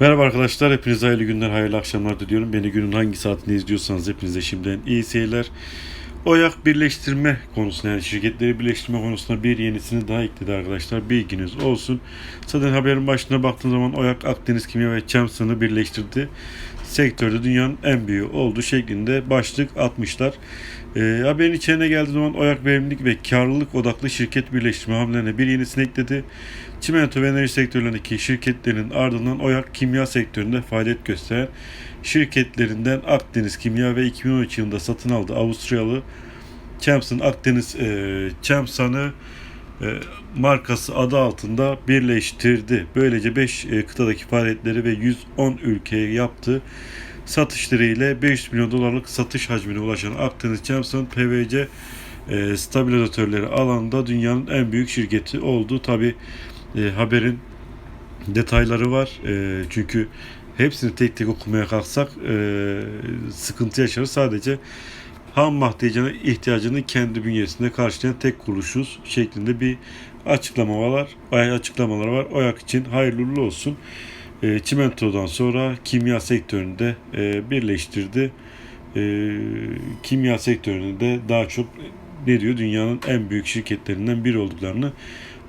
Merhaba arkadaşlar, hepinize hayırlı günler, hayırlı akşamlar diliyorum. Beni günün hangi saatinde izliyorsanız hepinize şimdiden iyi seyirler. OYAK birleştirme konusunda yani şirketleri birleştirme konusunda bir yenisini daha ekledi arkadaşlar. Bilginiz olsun. Zaten haberin başına baktığın zaman OYAK Akdeniz Kimya ve Çamsın'ı birleştirdi. Sektörde dünyanın en büyüğü oldu şeklinde başlık atmışlar. Ee, haberin içine geldiği zaman OYAK verimlilik ve karlılık odaklı şirket birleştirme hamlelerine bir yenisini ekledi. Çimento ve enerji sektörlerindeki şirketlerin ardından OYAK kimya sektöründe faaliyet gösteren şirketlerinden Akdeniz Kimya ve 2013 yılında satın aldığı Avusturyalı Chamson Akdeniz e, Chamson'ı e, markası adı altında birleştirdi. Böylece 5 kıtadaki faaliyetleri ve 110 ülkeye yaptığı satışlarıyla 500 milyon dolarlık satış hacmine ulaşan Akdeniz Chamson PVC e, stabilizatörleri alanında dünyanın en büyük şirketi oldu. Tabi e, haberin detayları var. E, çünkü hepsini tek tek okumaya kalksak e, sıkıntı yaşarız. Sadece ham maddecine ihtiyacını kendi bünyesinde karşılayan tek kuruluşuz şeklinde bir açıklama var. Açıklamalar var. OYAK için hayırlı uğurlu olsun. E, çimentodan sonra kimya sektöründe e, birleştirdi. E, kimya sektöründe daha çok ne diyor dünyanın en büyük şirketlerinden biri olduklarını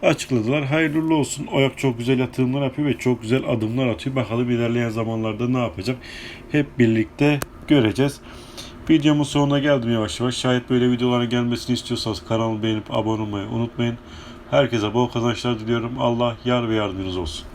açıkladılar. Hayırlı uğurlu olsun. OYAK çok güzel yatırımlar yapıyor ve çok güzel adımlar atıyor. Bakalım ilerleyen zamanlarda ne yapacak? Hep birlikte göreceğiz. Videomun sonuna geldim yavaş yavaş. Şayet böyle videoların gelmesini istiyorsanız kanalımı beğenip abone olmayı unutmayın. Herkese bol kazançlar diliyorum. Allah yar ve yardımcınız olsun.